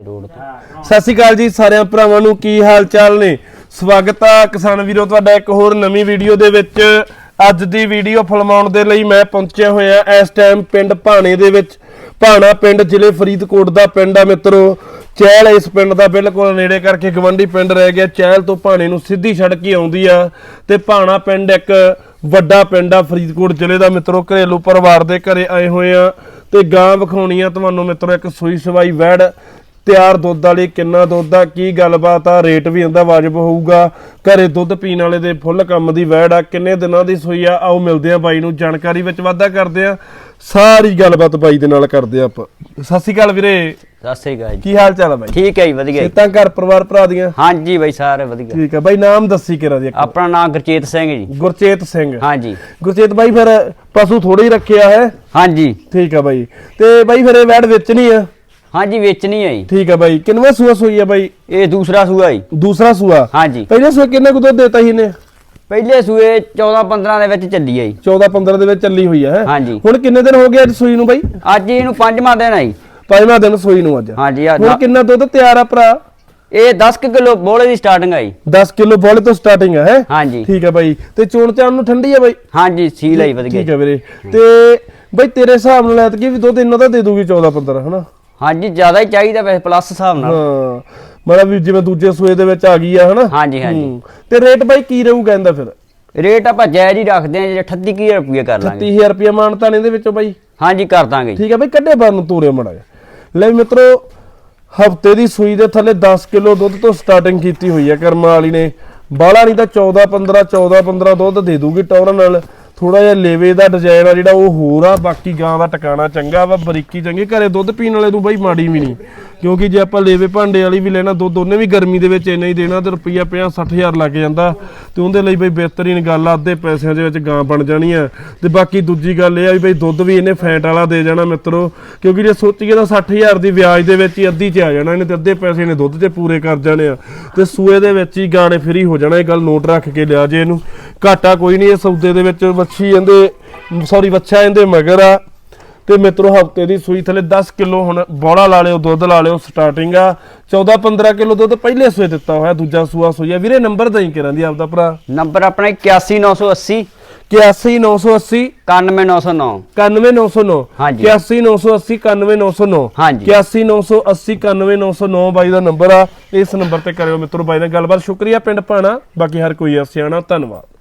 Road ਤੋਂ। ਸਤਿ ਸ਼੍ਰੀ ਅਕਾਲ ਜੀ ਸਾਰਿਆਂ ਭਰਾਵਾਂ ਨੂੰ, ਕੀ ਹਾਲ ਚਾਲ ਨੇ? ਸਵਾਗਤ ਆ ਕਿਸਾਨ ਵੀਰੋ, ਤੁਹਾਡਾ ਇੱਕ ਹੋਰ ਨਵੀਂ ਵੀਡੀਓ ਦੇ ਵਿੱਚ। ਅੱਜ ਦੀ ਵੀਡੀਓ ਫਿਲਮਾਉਣ ਦੇ ਲਈ ਮੈਂ ਪਹੁੰਚਿਆ ਹੋਇਆ ਇਸ ਟਾਈਮ ਪਿੰਡ ਭਾਣੇ ਦੇ ਵਿੱਚ। ਭਾਣਾ ਪਿੰਡ, ਜ਼ਿਲ੍ਹੇ ਫਰੀਦਕੋਟ ਦਾ ਪਿੰਡ ਆ ਮਿੱਤਰੋ। ਚਹਿਲ ਇਸ ਪਿੰਡ ਦਾ ਬਿਲਕੁਲ ਨੇੜੇ ਕਰਕੇ ਗਵੰਡੀ ਪਿੰਡ ਰਹਿ ਗਿਆ। ਚਹਿਲ ਤੋਂ ਭਾਣੇ ਨੂੰ ਸਿੱਧੀ ਸੜਕ ਹੀ ਆਉਂਦੀ ਆ ਤੇ ਭਾਣਾ ਪਿੰਡ ਇੱਕ ਵੱਡਾ ਪਿੰਡ ਆ ਫਰੀਦਕੋਟ ਜ਼ਿਲ੍ਹੇ ਦਾ ਮਿੱਤਰੋ। ਘਰੇਲੂ ਪਰਿਵਾਰ ਦੇ ਘਰੇ ਆਏ ਹੋਏ ਆ ਤੇ ਗਾਂ ਵਿਖਾਉਣੀ ਆ ਤੁਹਾਨੂੰ ਮਿੱਤਰੋ ਇੱਕ ਸੂਈ ਸਵਾਈ ਵੈੜ ਤਿਆਰ ਦੁੱਧ ਵਾਲੀ ਕਿੰਨਾ ਦੁੱਧ ਆ ਕੀ ਗੱਲਬਾਤ ਆ ਰੇਟ ਵੀ ਇਹਦਾ ਵਾਜਬ ਹੋਊਗਾ। ਘਰੇ ਦੁੱਧ ਪੀਣ ਵਾਲੇ ਦੇ ਫੁੱਲ ਕੰਮ ਦੀ ਵੈੜ ਆ ਕਿੰਨੇ ਦਿਨਾਂ ਦੀ ਸੂਈ ਆ ਆਓ ਮਿਲਦੇ ਆ ਬਾਈ ਨੂੰ ਜਾਣਕਾਰੀ ਵਿੱਚ ਵਾਧਾ ਕਰਦੇ ਆ। ਸਾਰੀ ਗੱਲਬਾਤ ਬਾਈ ਦੇ ਨਾਲ ਕਰਦੇ ਆ ਆਪਾਂ। ਸਤਿ ਸ਼੍ਰੀ ਅਕਾਲ ਵੀਰੇ। ਸਤਿ ਸ੍ਰੀ ਅਕਾਲ ਜੀ। ਕੀ ਹਾਲ ਚਾਲ ਆ ਬਾਈ? ਠੀਕ ਹੈ ਜੀ ਵਧੀਆ ਜੀ। ਖੇਤਾਂ ਘਰ ਪਰਿਵਾਰ ਭਰਾ ਦੀਆਂ? ਹਾਂਜੀ ਬਾਈ ਸਾਰੇ ਵਧੀਆ। ਠੀਕ ਆ। ਬਾਈ ਨਾਮ ਦੱਸੀ ਕਿਰਾ ਦੀ ਇੱਕ। ਆਪਣਾ ਨਾਮ ਗੁਰਚੇਤ ਸਿੰਘ ਜੀ। ਗੁਰਚੇਤ ਸਿੰਘ। ਹਾਂਜੀ। ਗੁਰਚੇਤ ਬਾਈ ਫਿਰ ਪਸ਼ੂ ਥੋੜੇ ਹੀ ਰੱਖਿਆ ਹੈ? ਹਾਂਜੀ। ਠੀਕ ਆ ਬਾਈ। ਤੇ ਬਾਈ ਫਿਰ ਇਹ ਵੈੜ ਵੇਚਣੀ ਆ? ਹਾਂਜੀ ਵੇਚਣੀ ਹੈ ਜੀ। ਠੀਕ ਆ ਬਾਈ। ਕਿੰਨਵਾਂ ਸੂਆ ਸੂਈ ਆ ਬਾਈ? ਇਹ ਦੂਸਰਾ ਸੂਆ ਜੀ। ਦੂਸਰਾ ਸੂਆ? ਹਾਂਜੀ। ਪਹਿਲੇ ਸੂਏ ਕਿੰਨੇ ਕੁ ਦੁੱਧ ਦੇਤਾ ਸੀ ਇਹਨੇ? ਪਹਿਲੇ ਸੂਏ 14 15 ਦੇ ਵਿੱਚ ਚੱਲੀ ਹੈ ਜੀ। 14 15 ਦੇ ਵਿੱਚ ਚੱਲੀ ਹੋਈ ਹੈ ਹਾਂਜੀ। ਹੁਣ ਕਿੰਨੇ ਦਿਨ ਹੋ ਗਏ ਅੱਜ ਸੂਈ ਨੂੰ ਬਾਈ? ਅੱਜ ਇਹਨੂੰ ਪੰਜਵਾਂ ਦਿਨ ਹੈ ਜੀ। ਪੰਜਵਾਂ ਦਿਨ ਸੂਈ ਨੂੰ ਅੱਜ। ਹਾਂਜੀ ਹੁਣ ਕਿੰਨਾ ਦੁੱਧ ਤਿਆਰ ਆ ਭਰਾ? ਇਹ 10 ਕਿਲੋ ਬੋਲੇ ਦੀ ਸਟਾਰਟਿੰਗ ਹੈ ਜੀ। 10 ਕਿਲੋ ਬੋਲੇ ਤੋਂ ਸਟਾਰਟਿੰਗ ਹੈ ਹੈਂ? ਹਾਂਜੀ। ਠੀਕ ਹੈ ਬਾਈ। ਤੇ ਚੋਣ ਚਾਣ ਨੂੰ ਠੰਡੀ ਹੈ ਬਾਈ? ਹਾਂਜੀ ਸੀਲ ਹੈ ਜੀ ਵਧੀਆ। ਠੀਕ। ਹੈ ਵੀਰੇ। ਤੇ ਬਾਈ ਤੇਰੇ ਹਿਸਾਬ ਨਾਲ ਐਤਕੀ ਵੀ ਦੁੱਧ ਇਹਨਾਂ ਦਾ ਦੇ ਦੂਗੀ 14 15 ਹਨਾ? ਹਾਂਜੀ ਜ਼ਿਆਦਾ ਹੀ ਚਾਹੀਦਾ ਵੈਸੇ ਪਲੱਸ ਹਿਸਾਬ ਨਾਲ। ਹਾਂ ਮਤਲਬ ਵੀ ਜਿਵੇਂ ਦੂਜੇ ਸੂਏ ਦੇ ਵਿੱਚ ਆ ਗਈ ਆ ਹਨਾ? ਹਾਂਜੀ ਹਾਂਜੀ। ਹੂੰ। ਤੇ ਰੇਟ ਬਾਈ ਕੀ ਰਹੂ ਕਹਿੰਦਾ ਫਿਰ? ਰੇਟ ਆਪਾਂ ਜਾਇਜ਼ ਹੀ ਰੱਖਦੇ ਆ ਜੇ 38 ਕੀ ਰੁਪਏ ਕਰ ਲਾਂਗੇ। 30000 ਰੁਪਏ ਮਾਨਤਾ ਨੇ ਇਹਦੇ ਵਿੱਚੋਂ ਬਾਈ? ਹਾਂਜੀ ਕਰ ਦਾਂਗੇ ਜੀ। ਠੀਕ ਹੈ ਬਈ ਕੱਢੇ ਬਾਹਰ ਨੂੰ ਤੋਰੇ ਮੜਾ ਲੈ ਵੀ ਮਿੱਤਰੋ ਹਫ਼ਤੇ ਦੀ ਸੂਈ ਦੇ ਥੱਲੇ 10 ਕਿਲੋ ਦੁੱਧ ਤੋਂ ਸਟਾਰਟਿੰਗ ਕੀਤੀ ਹੋਈ ਹੈ ਕਰਮਾ ਵਾਲੀ ਨੇ। ਬਾਲਾ ਨਹੀਂ ਤਾਂ 14 15 14 15 ਦੁੱਧ ਦੇ ਦੂਗੀ ਟੌਰਾਂ ਨਾਲ। ਥੋੜਾ ਜਿਹਾ ਲੇਵੇ ਦਾ ਡਿਜ਼ਾਈਨ ਆ ਜਿਹੜਾ ਉਹ ਹੋਰ ਆ, ਬਾਕੀ ਗਾਂ ਦਾ ਟਿਕਾਣਾ ਚੰਗਾ ਵਾ, ਬਰੀਕੀ ਚੰਗੀ। ਘਰੇ ਦੁੱਧ ਪੀਣ ਵਾਲੇ ਨੂੰ ਬਾਈ ਮਾੜੀ ਵੀ ਨਹੀਂ, ਕਿਉਂਕਿ ਜੇ ਆਪਾਂ ਲੇਵੇ ਭਾਂਡੇ ਵਾਲੀ ਵੀ ਲੈਣਾ, ਦੁੱਧ ਉਹਨੇ ਵੀ ਗਰਮੀ ਦੇ ਵਿੱਚ ਇੰਨਾ ਹੀ ਦੇਣਾ ਤੇ ਰੁਪਈਆ 50 60000 ਲੱਗ ਜਾਂਦਾ। ਤੇ ਉਹਦੇ ਲਈ ਬਈ ਬਿਹਤਰੀਨ ਗੱਲ ਆ, ਅੱਧੇ ਪੈਸਿਆਂ ਦੇ ਵਿੱਚ ਗਾਂ ਬਣ ਜਾਣੀ ਆ। ਤੇ ਬਾਕੀ ਦੂਜੀ ਗੱਲ ਇਹ ਆ ਵੀ ਬਈ ਦੁੱਧ ਵੀ ਇਹਨੇ ਫੈਟ ਵਾਲਾ ਦੇ ਜਾਣਾ ਮਿੱਤਰੋ, ਕਿਉਂਕਿ ਜੇ ਸੋਚੀਏ ਤਾਂ 60000 ਦੀ ਵਿਆਜ ਦੇ ਵਿੱਚ ਹੀ ਅੱਧੀ ਚ ਆ ਜਾਣਾ, ਇਹਨੇ ਤੇ ਅੱਧੇ ਪੈਸੇ ਨੇ ਦੁੱਧ 'ਚ ਪੂਰੇ ਕਰ ਜਾਣੇ ਆ। ਤੇ ਸੂਏ ਦੇ ਵਿੱਚ ਹੀ ਗਾਣੇ ਫਰੀ ਹੋ ਜਾਣਾ, ਇਹ ਗੱਲ ਨੋਟ ਰੱਖ ਕੇ ਲਿਆ ਜੇ ਇਹਨੂੰ। ਘਾਟਾ ਕੋਈ ਨਹੀਂ ਇਹ ਸੌਦੇ ਦੇ ਵਿੱਚ ਵੱਛੀ ਇਹਦੇ ਸੌਰੀ ਵੱਛਾ ਇਹਦੇ ਮਗਰ ਆ। ਤੇ ਮਿੱਤਰੋ ਹਫ਼ਤੇ ਦੀ ਸੂਈ ਥਲੇ 10 ਕਿਲੋ ਹੁਣ ਬੋਲਾ ਲਾ ਲਿਓ ਦੁੱਧ ਲਾ ਲਿਓ ਸਟਾਰਟਿੰਗ ਆ। 14 15 ਕਿਲੋ ਦੁੱਧ ਪਹਿਲੇ ਸੂਏ ਦਿੱਤਾ ਹੋਇਆ ਦੂਜਾ ਸੂਆ ਸੂਈ ਆ। ਵੀਰੇ ਨੰਬਰ ਦਈ ਕਰਾਂ ਦੀ ਆਪਦਾ ਭਰਾ? ਨੰਬਰ ਆਪਣਾ 81980 81980 91909 91909 ਹਾਂਜੀ। 81980 91909 ਹਾਂਜੀ। 81980 91909 ਬਾਈ ਦਾ ਨੰਬਰ ਆ। ਇਸ ਨੰਬਰ ਤੇ ਕਰਿਓ ਮਿੱਤਰੋ ਬਾਈ ਨਾਲ ਗੱਲਬਾਤ। ਸ਼ੁਕਰੀਆ ਪਿੰਡ ਪਾਣਾ ਬਾਕੀ ਹਰ ਕੋਈ ਆ ਸਿਆਣਾ ਧੰਨਵਾਦ।